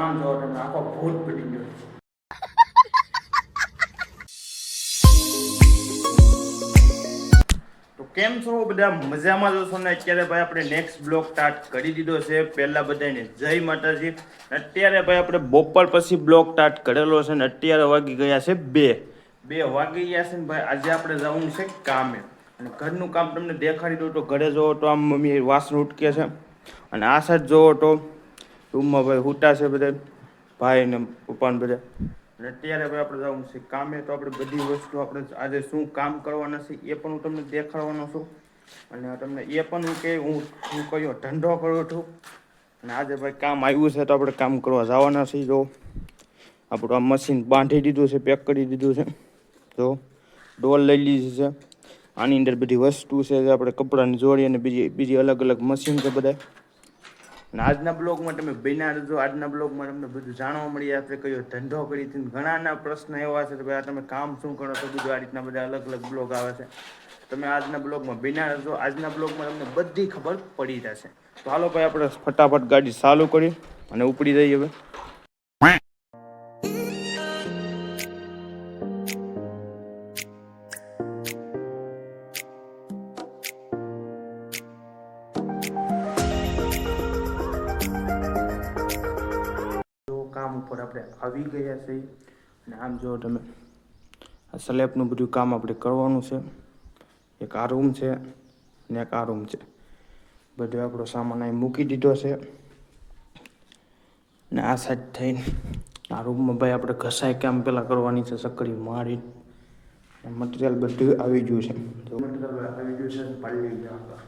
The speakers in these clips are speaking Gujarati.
આમ જો તમે આખો ભૂત પડી ગયો. તો કેમ છો બધા? મજામાં છો ને? અત્યારે ભાઈ આપણે નેક્સ્ટ બ્લોક સ્ટાર્ટ કરી દીધો છે. પહેલા બધાને જય માતાજી. અત્યારે ભાઈ આપણે બપોર પછી બ્લોક સ્ટાર્ટ કરેલો છે ને અત્યારે વાગી ગયા છે બે. બે વાગી ગયા છે ને ભાઈ, આજે આપણે જવું છે કામે. અને ઘરનું કામ તમને દેખાડી દઉં તો ઘરે જોવો તો આમ મમ્મી વાસણ ઉટકે છે. અને આ સાઈડ જોવો તો રૂમમાં ભાઈ હુટા છે બધા, ભાઈ ને પપ્પા ને બધા અત્યારે ભાઈ આપણે જવું છે કામે, તો આપણે બધી વસ્તુ આપણે આજે શું કામ કરવાના છે એ પણ હું તમને દેખાડવાનો છું. અને તમને એ પણ હું કે, હું હું કયો ધંધો કરું છું. અને આજે ભાઈ કામ આવ્યું છે તો આપણે કામ કરવા જવાના છીએ, જો. આપણું આ મશીન બાંધી દીધું છે પેક કરી દીધું છે. જો, ડોલ લઈ લીધી છે. આની અંદર બધી વસ્તુ છે આપણે કપડાની જોડી અને બીજી બીજી અલગ અલગ મશીન છે બધા. અને આજના બ્લોગમાં તમે બન્યા રહેજો. આજના બ્લોગમાં તમને બધું જાણવા મળી આપણે કયો ધંધો કરી હતી ઘણાના પ્રશ્ન એવા છે કે ભાઈ તમે કામ શું કરો તો બધું આ રીતના બધા અલગ અલગ બ્લોગ આવે છે. તમે આજના બ્લોગમાં બન્યા રહેજો. આજના બ્લોગમાં તમને બધી ખબર પડી જશે તો હાલો ભાઈ, આપણે ફટાફટ ગાડી ચાલુ કરી અને ઉપડી જઈએ હવે. આપણે આવી ગયા છીએ અને આમ જો તમે આ સ્લેબનું બધું કામ આપણે કરવાનું છે. એક આ રૂમ છે ને એક આ રૂમ છે. બધો આપણો સામાન અહીં મૂકી દીધો છે. ને આ સાઈડ થઈને આ રૂમમાં ભાઈ આપણે ઘસાઈ કામ પહેલાં કરવાની છે. સકડી મારી મટીરિયલ બધું આવી ગયું છે. આવી ગયું છે, પાડી ગયા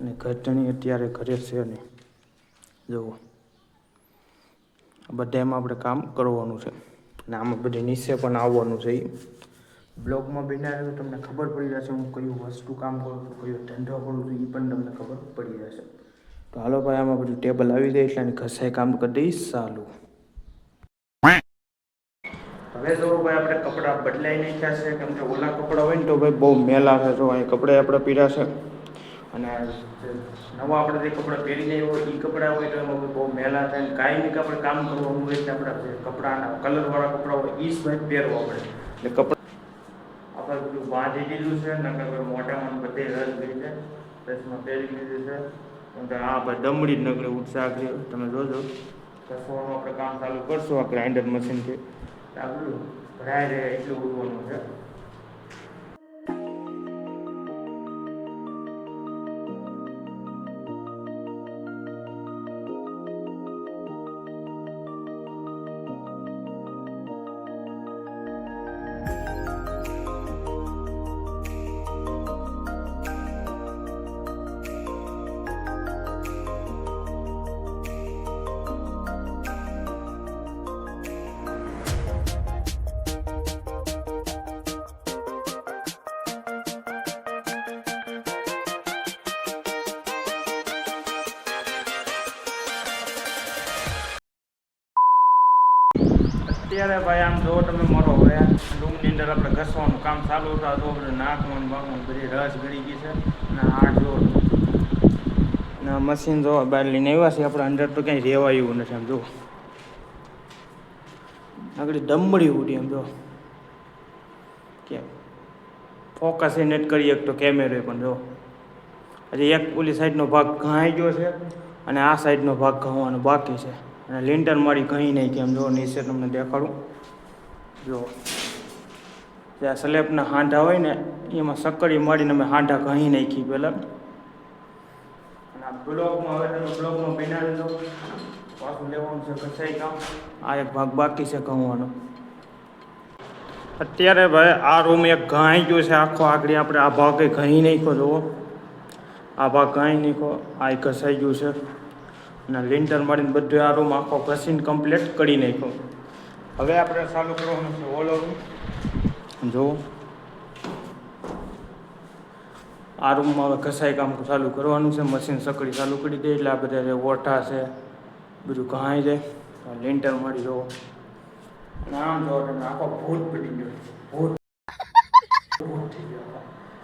અને ઘટણી અત્યારે ઘરે છે ને, જુઓ. બધામાં આપણે કામ કરવાનું છે. અને આમાં બધી નીચે પણ આવવાનું છે બ્લોગમાં બેઠા તો તમને ખબર પડી જશે હું કયું વસ્તુ કામ કરું છું, કયો ધંધો કરું છું એ પણ તમને ખબર પડી જશે. તો હાલો ભાઈ, આમાં બધું ટેબલ આવી જાય એટલે ઘસાઈ કામ કરી દઈશ ચાલુ. હવે જો ભાઈ, આપણે કપડાં બદલાઈ નાખ્યા છે. કેમ કે ઓલા કપડાં હોય ને તો ભાઈ બહુ મેલા છે. જો અહીં કપડા આપણે પીડા છે. અને નવા આપણે જે કપડાં પહેરીને હોય એ કપડાં હોય, તો એમાં બહુ મેલા થાય કાંઈ નહીં આપણે કામ કરવાનું હોય એટલે આપણે કપડાના કલરવાળા કપડાં હોય એ જ પહેરવા પડે એટલે કપડાં આપણે બધું બાંધી દીધું છે, નકર મોટામાં બધે રસ ગઈ છે. રસમાં પહેરી લીધું છે. આ ભાઈ દમડી નકળે ઉત્સાહ છે તમે જોજો. કસવાનું આપણે કામ ચાલુ કરશું, આ ગ્રાઇન્ડર મશીનથી. આ બધું ભરાય રહે એટલું ઉડવાનું છે. અત્યારે ભાઈ આમ જો તમે મારો હવે રૂમની અંદર આપણે ઘસવાનું કામ ચાલુ હતા, તો આપણે નાખવાનું બાકવાનું બધી રસ ગળી ગઈ છે. અને આ જો અને મશીન જો બહાર લઈને આવ્યા છે, આપણે અંદર તો ક્યાંય એવું નથી આમ જો. આગળ દમડી ઉડી એમ જો. કેમ? ફોકસ એ નેટ કરી એક તો કેમેરો પણ જો. હજી એક ઓલી સાઈડનો ભાગ ઘાઈ ગયો છે, અને આ સાઈડનો ભાગ ઘવાનો બાકી છે. અને લેન્ટર મારી ઘણી નહીં કેમ જો નીચે તમને દેખાડું. જો આ સ્લેબના હાંઢા હોય ને, એમાં સક્કરી મારીને અમે હાંઢા ઘણી નાખી પહેલાં. અને આ બ્લોકમાં હવે તમે બ્લોકમાં બનાવી દો. લેવાનું છે કસાઈ કામ. આ એક ભાગ બાકી છે ઘઉંવાનો. અત્યારે ભાઈ આ રૂમ એક ઘાઈ ગયો છે. આખો આગળ આપણે આ ભાગ કંઈ ઘણી નાખ્યો, જુઓ. આ ભાગ ઘણી નાખ્યો, આ ઘસાઈ ગયું છે. અને લિન્ટર મારીને બધું આ રૂમ આખો ઘસીને કમ્પ્લીટ કરી નાખ્યો. હવે આપણે ચાલુ કરવાનું છે. ઓલો રૂમ જુઓ આ રૂમમાં હવે ઘસાઈ કામ ચાલુ કરવાનું છે. મશીન સકડી ચાલુ કરી દે એટલે આ બધા જે ઓઠા છે બધું ઘાઈ જાય. લિન્ટર મારી જવો આમ જો આખો ભૂત પડી ગયો. ભૂત.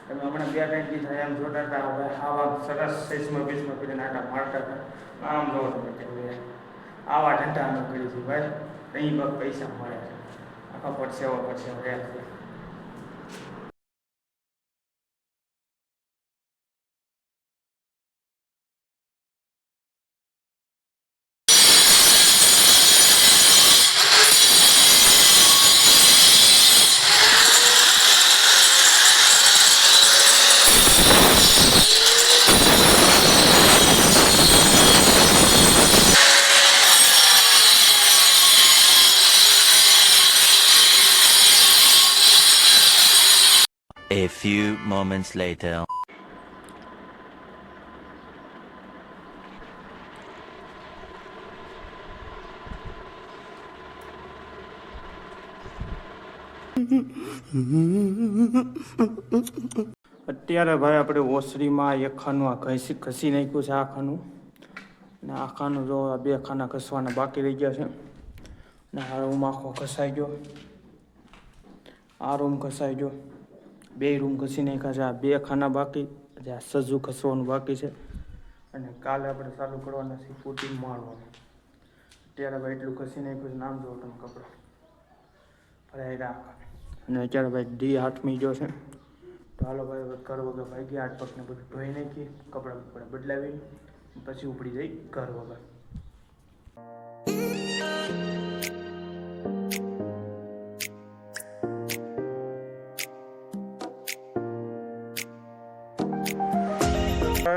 તમે હમણાં બે ટાઈમ દી થાય એમ જોતા હતા, હવે આવા સરસ સેસમાં બીસમાં કરીને આટા મારતા હતા. આમ જો તમે આવા ધંધા અમે કરી છે ભાઈ અહીં બસ પૈસા મળે છે. આખા પરસેવા પરસેવા રહ્યા છે A few moments later. અત્યારે ભાઈ આપણે ઓસરીમાં એક ખાનું આ ઘસી ઘસી નાખ્યું છે આ ખાનું. ને આ ખાનું જો આ બે ખાના ઘસવાના બાકી રહી ગયા છે. ને આ રૂમ આખો ઘસાઈ ગયો. આ રૂમ ઘસાઈ ગયો. બે રૂમ ઘસી નાખ્યા છે, આ બે ખાના બાકી જે આ સજુ ઘસવાનું બાકી છે. અને કાલે આપણે ચાલુ કરવાના છે પુટિંગ મારવાનું અત્યારે ભાઈ એટલું ઘસી નાખ્યું છે, નામ જોવો તમે કપડાં. ભરાઈ રાખ અને અત્યારે ભાઈ ડી હાથમી ગયો છે. તો હાલો ભાઈ ઘર વગર ભાઈ ગયા આઠ પગને બધું ધોઈ નાખી, કપડાં બપડા બદલાવી પછી ઉપડી જઈ ઘર વગર.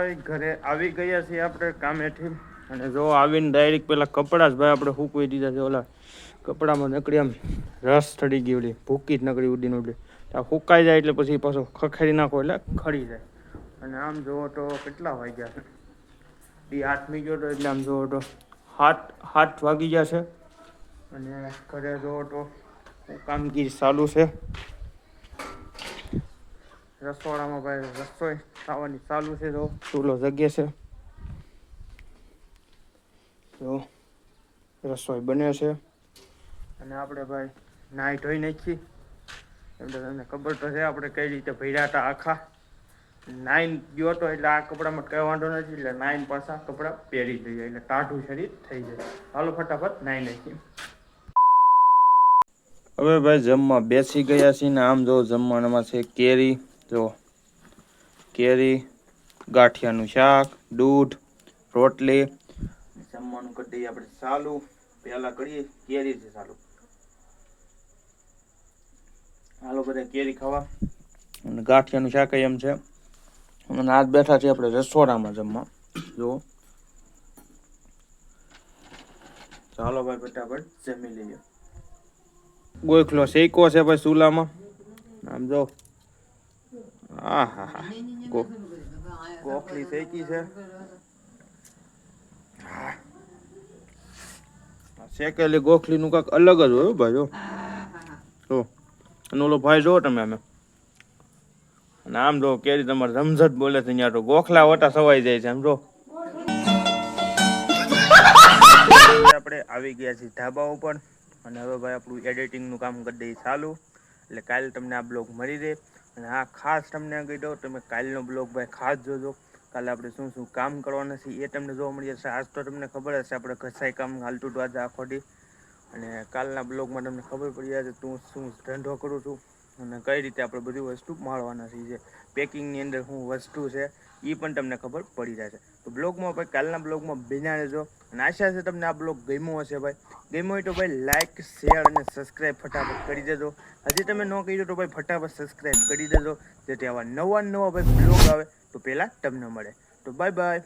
ભાઈ, ઘરે આવી ગયા છીએ આપણે કામેથી અને જો આવીને ડાયરેક્ટ પેલા કપડાં જ ભાઈ આપણે સૂકવી દીધા છે, ઓલા કપડામાં નકળી આમ રસ ચડી ગઈ ઓલી, ભૂકી જ નકડી ઉડીને ઉડી. આ સુકાઈ જાય એટલે પછી પાછો ખખેડી નાખો એટલે ખડી જાય. અને આમ જુઓ તો કેટલા વાગ્યા છે. બી આઠમી ગયો તો એટલે આમ જોવો તો હાથ હાથ વાગી ગયા છે. અને ઘરે જુઓ તો કામગીરી ચાલુ છે. રસોડામાં ભાઈ રસોઈ ખાવાની ચાલુ છે તો ચૂલો જગ્યા છે. જો રસોઈ બને છે. અને આપણે ભાઈ નાહી ધોઈ નાખી. એટલે તમને ખબર તો છે આપણે કઈ રીતે ભર્યા હતા આખા. નાઈન ગયો તો એટલે આ કપડામાં કઈ વાંધો નથી એટલે નાઈન પાછા કપડાં પહેરી જઈએ એટલે ટાઢું શરીર થઈ જાય. હાલો ફટાફટ નાઈ નાખીએ. હવે ભાઈ જમવા બેસી ગયા છીએ ને આમ જો જમવાનામાં છે કેરી. જો કેરી ગાંઠિયાનું શાક દૂધ રોટલી. જમવાનું કરી દઈએ આપણે સાલું પહેલાં કરીએ કેરી છે સાલું હાલો બધા કેરી ખાવા. અને ગાંઠિયાનું શાક એમ છે. અને આજ બેઠા છીએ આપણે રસોડામાં જમવા. જો. ચાલો ભાઈ ફટાફટ જમી લઈએ. ગોખલો શેકો છે ભાઈ ચૂલામાં. આમ જો. આ હા હા ગો થઈ ગઈ છે. હા. ગોખલી શેકેલી ગોખલીનું કાંઈક અલગ જ હોય હો ભાઈ જો જો અને ઓલો ભાઈ જો તમે અમે અને આમ જો કેરી તમારે રમઝટ બોલે છે ત્યાં તો ગોખલા ઓટા સવાઈ જાય છે આમ જો. આપણે આવી ગયા છીએ ધાબા ઉપર. અને હવે ભાઈ આપણું એડિટિંગનું કામ કરી દઈએ ચાલુ. એટલે કાલે તમને આ બ્લોગ મળી રહે. અને આ ખાસ તમને કહી દઉં, તમે કાલનો બ્લોગ ભાઈ ખાસ જોજો. કાલે આપણે શું શું કામ કરવાના છે એ તમને જોવા મળી જશે. આજ તો તમને ખબર હશે, આપણે ઘસાઈ કામ હાલતું હતું આજે આખો દી. અને કાલના બ્લોગમાં તમને ખબર પડી જશે તું શું ધંધો કરું છું અને કઈ રીતે આપણે બધી વસ્તુ માળવાના છીએ. પેકિંગની અંદર શું વસ્તુ છે એ પણ તમને ખબર પડી જશે. તો બ્લોગમાં ભાઈ, કાલના બ્લોગમાં બિના રહેજો. અને આશા છે તમને આ બ્લોગ ગમ્યો હશે ભાઈ. ગમ્યો હોય તો ભાઈ લાઇક શેર અને સબસ્ક્રાઈબ ફટાફટ કરી દેજો. હજી તમે ન કહી દો તો ભાઈ ફટાફટ સબસ્ક્રાઈબ કરી દેજો. જેથી આવા નવા નવા ભાઈ બ્લોગ આવે તો પહેલાં તમને મળે. તો બાય બાય